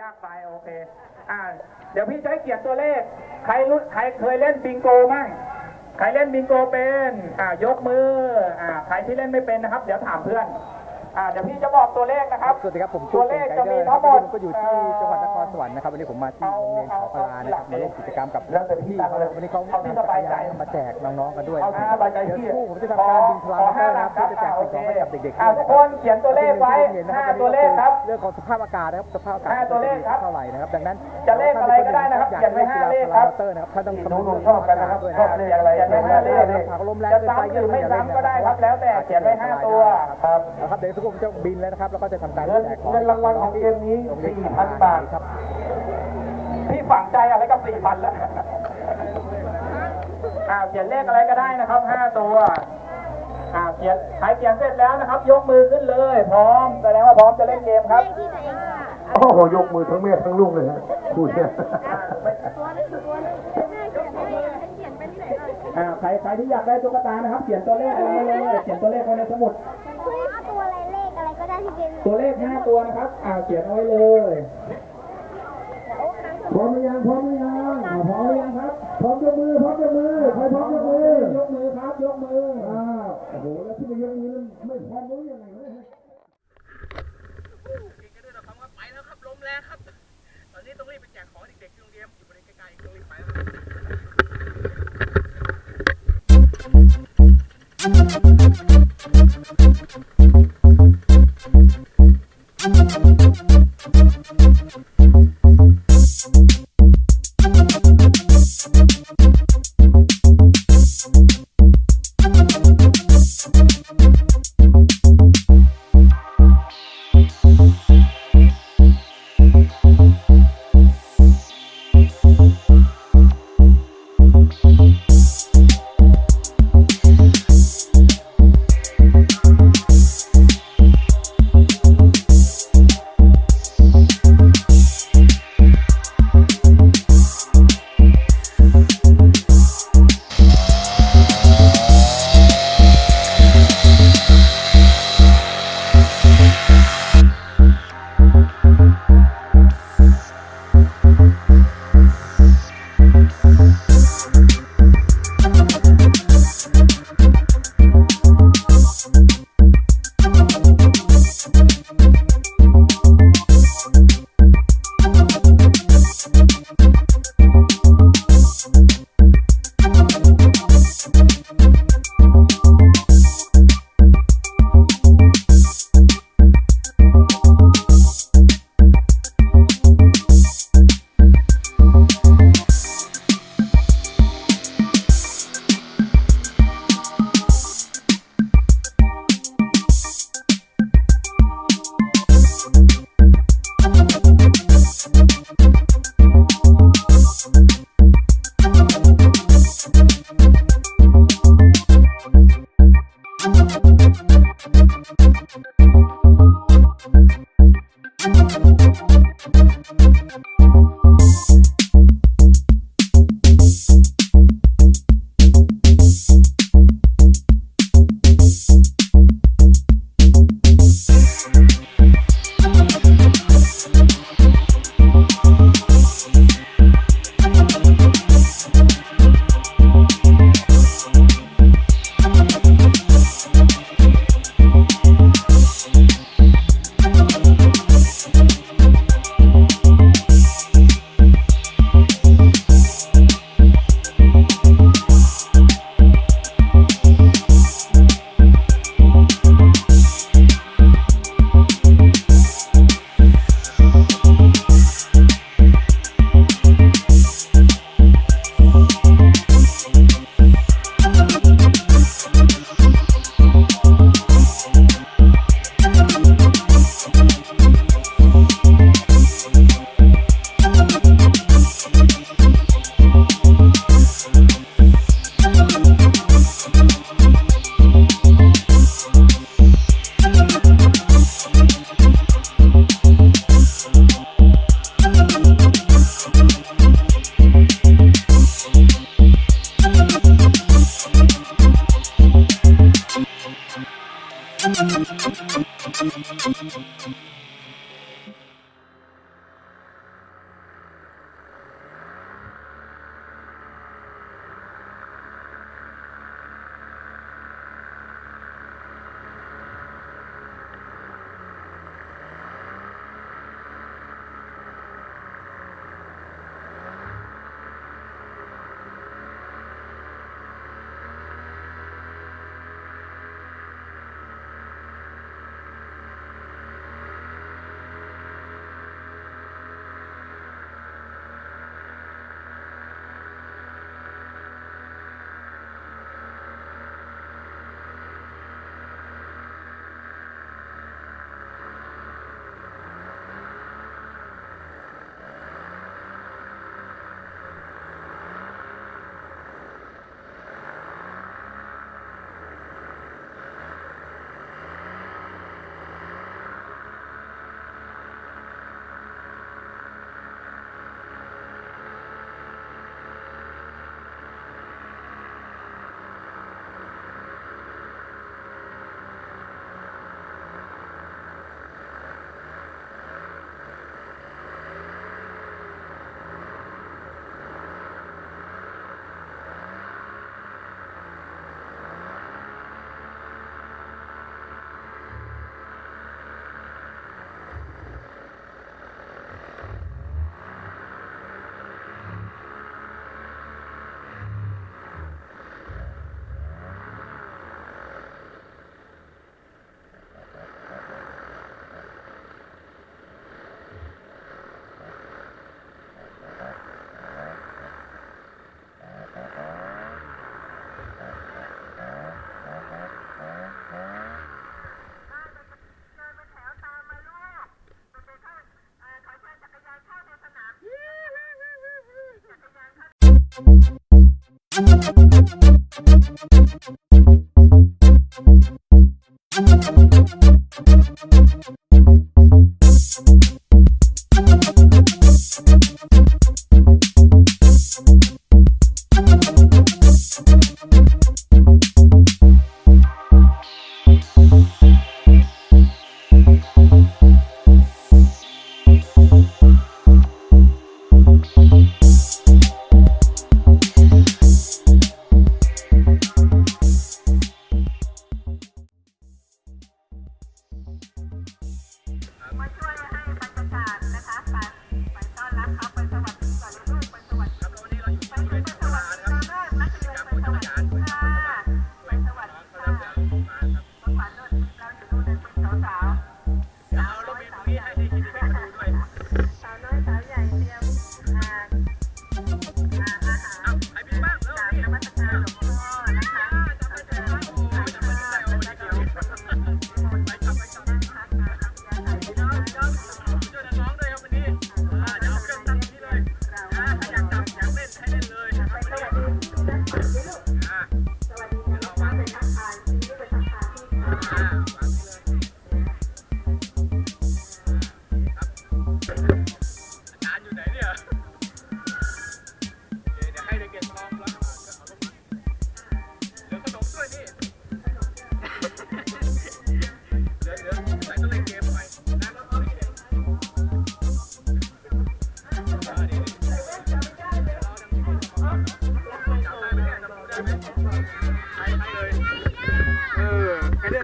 ยากไปโอเค อ่า เดี๋ยวพี่จะให้เขียนตัวเลข ใครรู้ใครเคยเล่นบิงโกมั่งใครเล่นบิงโกเป็น อ่า ยกมือ อ่า ใครที่เล่นไม่เป็นนะครับ เดี๋ยวถามเพื่อน อ่า เดี๋ยวพี่จะบอกตัวเลขนะครับ สวัสดีครับผมตัวเลขจะมีทั้งหมดผมก็อยู่ที่จังหวัดนคร สวรรค์นะครับวันนี้ผมมาที่โรงเรียนเขาพลานะครับมาร่วมกิจกรรมกับพี่เขาวันนี้เขาเอาที่สบายใจมาแจกน้องๆกันด้วยเอาที่สบายใจเดี๋ยวพี่คู่ผมจะทำการบินพลังเตอร์นะครับเพื่อจะแจกสิ่งของให้กับเด็กๆอ่าทุกคนเขียนตัวเลขไว้ห้าตัวเลขครับเรื่องของสภาพอากาศนะครับสภาพอากาศห้าตัวเลขครับเท่าไหร่นะครับดังนั้นจะเลขอะไรก็ได้นะครับอยากเขียนไว้ห้าเลขครับเตอร์นะครับท่านต้องหนูๆชอบกันนะครับด้วยชอบเลขอะไรเขียนไว้ห้าเลขผากลมแรงจะซ้ำหรือไม่ซ้ำก็ได้ครับแล้วแต่เขียนไว้ห้าตัวครับนะครับเดี๋ยวทุกคนจะบินแล้วนะครับแล้วก็จะทำการเงินแจกของเงินรางวัลของเกมนี้โรงเรียน4,000บาทครับพี่ ฝังใจอะไรกับสี่พันแล้วอ่าเขียนเลขอะไรก็ได้นะครับห้าตัวอ่าเขียนใครเขียนเสร็จแล้วนะครับ ยกมือขึ้นเลย พร้อมแสดงว่าพร้อมจะเล่นเกมครับโอ้โหยกมือทั้งแม่ทั้งลูกเลยฮะพูดเนี่ยตัวหนึงตัวหนึงแม่เขียนไม่ได้ให้เขียนเป็นที่ไหนหน่อยอ่าใครใครที่อยากได้ตุ๊กตานะครับ เขียนตัวเลขลงมาเลยเขียนตัวเลขไว้ในสมุดเฮ้ยเอาตัวอะไรเลขอะไรก็ได้ที่เป็นตัวเลขห้าตัวนะครับ อ่าเขียนเอาไว้เลยพร้ อมหรือยังพร้อมหรือยังอ่าพร้อมหรือยังครับพร้อมยกมือพร้อมยกมือใครพร้อมยกมือยกมือครับยกมืออ่าโอ้โหแล้วที่ไปยกมือนั้นไม่พร้อมรู้ยังไงวะเนี่ยไปแล้วครับลมแรงครับ ตอนนี้ต้องรีบไปแจกของเด็กๆ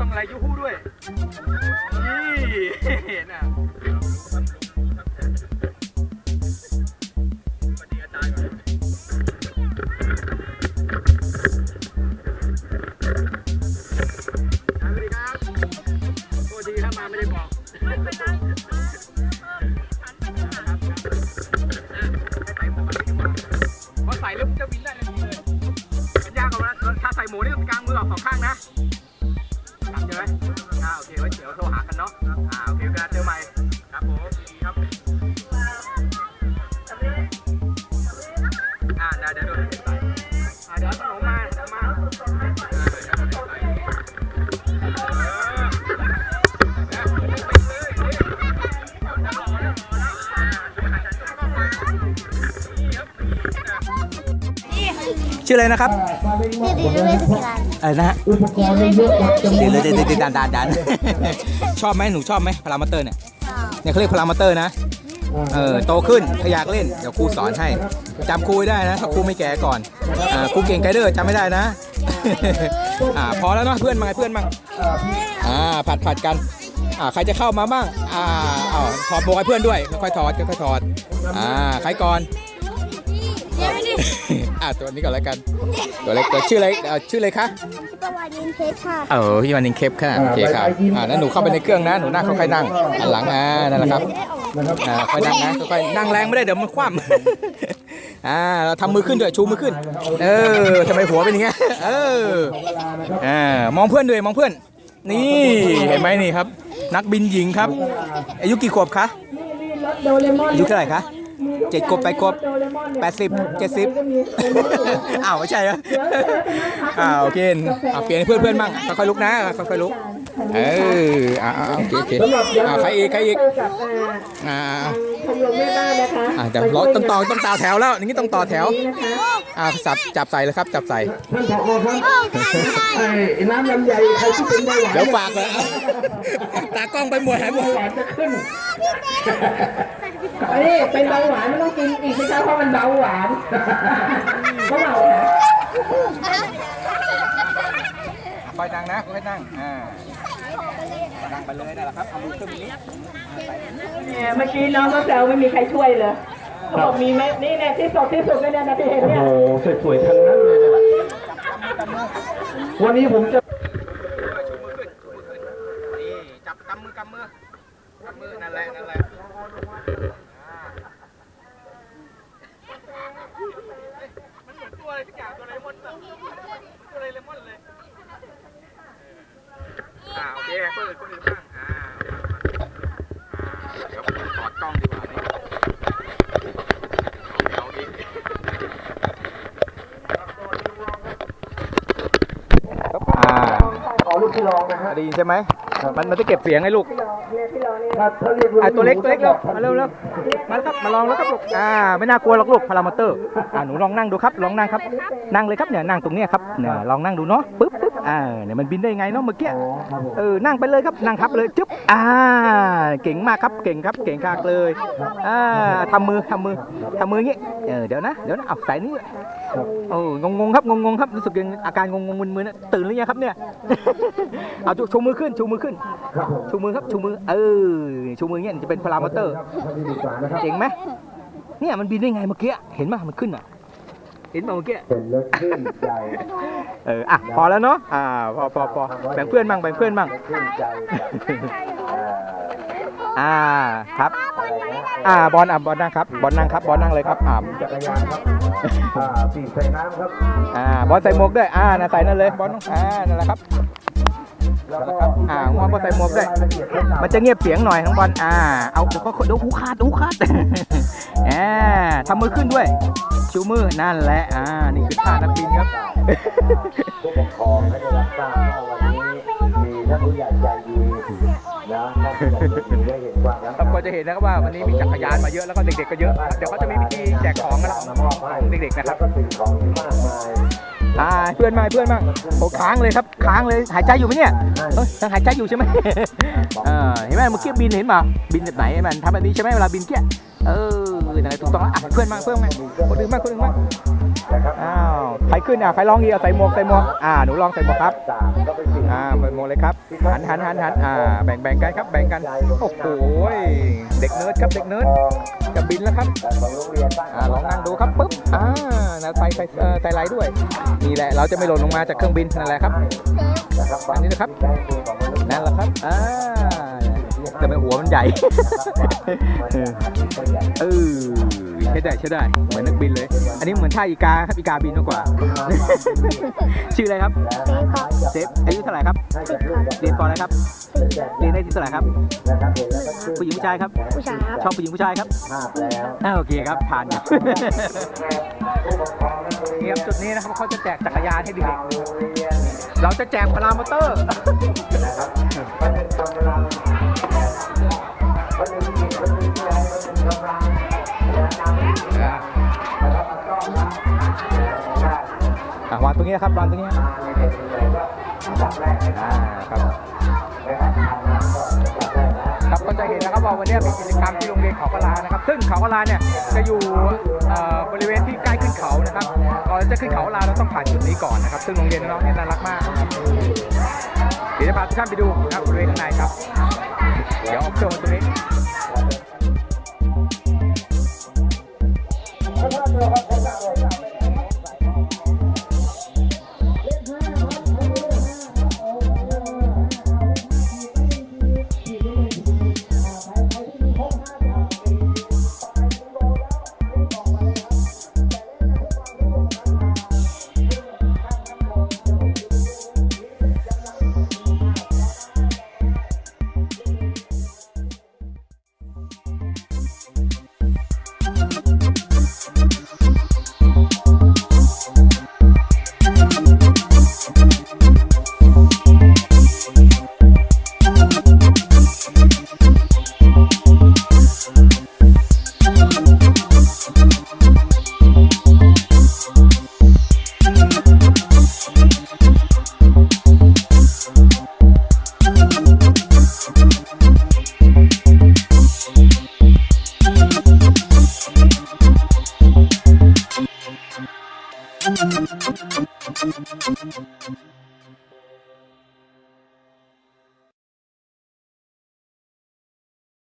ต้องอะไรยูฮู้ด้วยนี่น่ะ ชื่ออะไรนะครับนี่ดีด้วยสการอะไรนะฮะอุปกรณ์เยอะครับจำนเดี๋วยวนเลยเดี๋ยวเดี๋ยวดันดันดันชอบไหมหนูชอบไหมพารามอเตอร์เนี่ยเนี่ยเขาเรียกพารามอเตอร์นะเออโตขึ้นถ้าอยากเล่นเดี๋ยวครูสอนให้จำครูไว้ได้นะถ้าครูไม่แก่ก่อนอ่าครูเก่งไกด์เดอร์จำไม่ได้นะอ่าพอแล้วเนาะเพื่อนมาไงเพื่อนมั่งอ่าผัดผัดกันอ่าใครจะเข้ามาบ้างอ่าเอาถอดโบกให้เพื่อนด้วยค่อยๆถอดค่อยๆถอดอ่าใครก่อนยังไม่ได้ อ่าตัวนี้ก่อนแล้วกัน ตัวเล็กตัวชื่ออะไรเอ่อชื่ออะไรคะที่ประวัติยินเทสค่ะเออพี่วันนิงเคปค่ะโอเคครับอ่านั้นหนูเข้าไปในเครื่องนะหนูนั่งค่อยๆนั่งอันหลังอ่านั่นแหละครับนะครับอ่าค่อยนั่งนะค่อยๆนั่งแรงไม่ได้เดี๋ยวมันคว่ำ อ่าเราทำมือขึ้นด้วยชูมือขึ้น เออทำไมหัวเป็นอย่างเงี้ยเออเวลานะครับอ่ามองเพื่อนด้วยมองเพื่อน นี่เห็นไหมนี่ครับ นักบินหญิงครับ อายุกี่ขวบคะอายุเท่าไหร่คะ เจ็ดขวบไปขวบแปดสิบเจ็ดสิบอ้าวไม่ใช่เหรออ้าวโอเคอ่าเปลี่ยนให้เพื่อนเพื่อนๆบ้างค่อยๆลุกนะค่อยๆลุก เอออ่าอ่าโอเคโอเคอ่าใครอีกใครอีกอ่าอ่าชมรมแม่บ้านนะคะอ่าเดี๋ยวเราต้องต่อต้องต่อแถวแล้วอย่างนี้ต้องต่อแถวนะคะอ่าจับจับใส่เลยครับ จับใส่ท่านผอครับไอ้น้ำลำไยใครที่เป็นเบาหวานเดี๋ยวฝากเลยตากล้องไปหมดหายหมดหวานจะขึ้นเอ้ยเป็นเบาหวานไม่ต้องกินอีกนะคะเพราะมันเบาหวานเพราะเบาหวาน ค อยนั่งนะคอยนั่งอ่านั่งไปเลยนั่นแหละครับเอามือขึ้นนี้เนี่ยเมื่อกี้น้องก็แซวไม่มีใครช่วยเลยเขาบอกมีไหมนี่เนี่ยที่สดที่สุดเลยเนี่ยนะที่เห็นโอ้เนี่ย โหสวยๆทั้งนั้นเลยเนี่ยวันนี้ผมจะ ชูมือขึ้นชูมือขึ้นนี่จับกำมือกำมือกำมือนั่นแหละนั่นแหละอ่ามันเหมือนตัวอะไรสักอย่างตัวอะไรมอนแบบตัวอะไรเลมอนเลย อ่าวแย่เปิดคนอื่นบ้างอ้าเดี๋ยวผมถอดกล้องดีกว่านี่เอาดิอ่าขอลูกพี่รองนะฮะได้ยินใช่ไหมมันมันจะเก็บเสียงไห้ลูกถ้อตัวเล็กตัวเล็กแล้วมาเร็วแล้วมาครับมาลองแล้วครับลูกอ่าไม่น่ากลัวหรอกลูกพารามอเตอร์อ่าหนูลองนั่งดูครับลองนั่งครับ นั่งเลยครับเนี่ยนั่งตรงเนี้ยครับเนี่ยลองนั่งดูเนาะปึ๊บ อ่าเนี่ยมันบินได้ยังไงเนาะเมื่อกี้อ๋อครับผมเออนั่งไปเลยครับนั่งครับเลยจึ๊บอ่า เก่งมากครับเก่งครับเก่งคากเลยอ่าทำมือทำมือทำมืออย่างงี้เออเดี๋ยวนะเดี๋ยวนะเอาใส่นี่ครับโอ้งงงๆครับงงงๆครับรู้สึกยังอาการงงงๆมึนๆนะตื่นหรือยังครับเนี่ยเอาชูชูมือขึ้นชูมือขึ้นครับผมชูมือครับชูมือเออชูมืออย่างเงี้ยจะเป็นพารามอเตอร์พอดีดีกว่านะครับเจ๋งไหมเนี่ยมันบินได้ไงเมื่อกี้เห็นไหมมันขึ้นอะ เห็นป่ะเมื่อกี้เป็นรถขึ้นใจเอออะพอแล้วเนาะอ่าพอพอพอแบ่งเพื่อนบ้างแบ่งเพื่อนบ้างขึ้นใจเอ่ออ่าครับ อ่าบอลอะบอลนั่งครับบอลนั่งครับบอลนั่งเลยครับอ่าจักรยานครับอ่าปีกใส่น้ำครับอ่าบอลใส่หมวกด้วยอ่าน่ะใส่นั่นเลยบอลอ่านั่นแหละครับแล้วก็อ่างอมก็ใส่หมวกด้วยมันจะเงียบเสียงหน่อยทั้งบอลอ่าเอาเดี๋ยวก็เดี๋ยวหูขาดหูขาดอ่าทำมือขึ้นด้วย ชูมือนั่นแหละ อ่า นี่คือท่านักบินครับ ผู้ปกครองให้ได้รับทราบว่าวันนี้มีท่านผู้ใหญ่ใจดีนะท่านผู้ใหญ่ใจดีได้เห็นความรักครับก็จะเห็นนะครับว่าวันนี้มีจักรยานมาเยอะแล้วก็เด็กๆก็เยอะ เดี๋ยวเขาจะมีพิธีแจกของกันแล้วมามอบให้เด็กๆนะครับ แล้วก็สิ่งของที่มากมายอ่าเพื่อนมาเพื่อนมาโอ้ค้างเลยครับค้างเลยหายใจอยู่ไหมเนี่ยเฮ้ยยังหายใจอยู่ใช่ไหม เออเห็นไหมเมื่อกี้บินเห็นเปล่าบินแบบไหนมันทำแบบนี้ใช่ไหมเวลาบินเกี้ยเออ นั่นแหละถูกต้องแล้วอะเพื่อนมาเพื่อนมาคนอื่นมาคนอื่นมาอ้าวใครขึ้นอะใครลองดีเอาใส่หมวกใส่หมวกอ่าหนูลองใส่หมวกครับอ่าใส่หมวกเลยครับหันหันหันหันอ่าแบ่งแบ่งกันครับแบ่งกันโอ้โหเด็กเนิร์ดครับเด็กเนิร์ดจะบินแล้วครับอ่าลองนั่งดูครับปุ๊บอ่านะใส่ใส่เออใส่ไหลด้วยนี่แหละเราจะไม่หล่นลงมาจากเครื่องบินนั่นแหละครับอันนี้นะครับนั่นแหละครับอ่า แต่เป็นหัวมันใหญ่ เออใช่ได้ใช่ได้ เหมือนนักบินเลย อันนี้เหมือนท่าอีกาครับอีกาบินมากกว่า ชื่ออะไรครับ เซฟอายุเท่าไหร่ครับเรียนปออะไรครับเรียนได้ที่เท่าไหร่ครับนะครับเห็นแล้วก็ชื่นผู้หญิงผู้ชายครับ ผู้ชายครับ ชอบผู้หญิงผู้ชายครับภาพแล้วอ่าโอเคครับผ่านครับนี่ครับจุดนี้นะครับเขาจะแจกจักรยานให้เด็กๆเราจะแจกพารามอเตอร์นะครับ วางตรงนี้นะครับวางตรงนี้นะครับครับก็จะเห็นนะครับว่าวันนี้มีกิจกรรมที่โรงเรียนเขากะลานะครับ ซึ่งเขากะลาเนี่ยจะอยู่บริเวณที่ใกล้ขึ้นเขานะครับก่อนจะขึ้นเขากะลาเราต้องผ่านจุดนี้ก่อนนะครับ ซึ่งโรงเรียนน้องเนี่ยน่ารักมากเดี๋ยวจะพาทุกท่านไปดูนะครับบริเวณข้างในครับ เดี๋ยวเอาเครื่อมาตรงนี้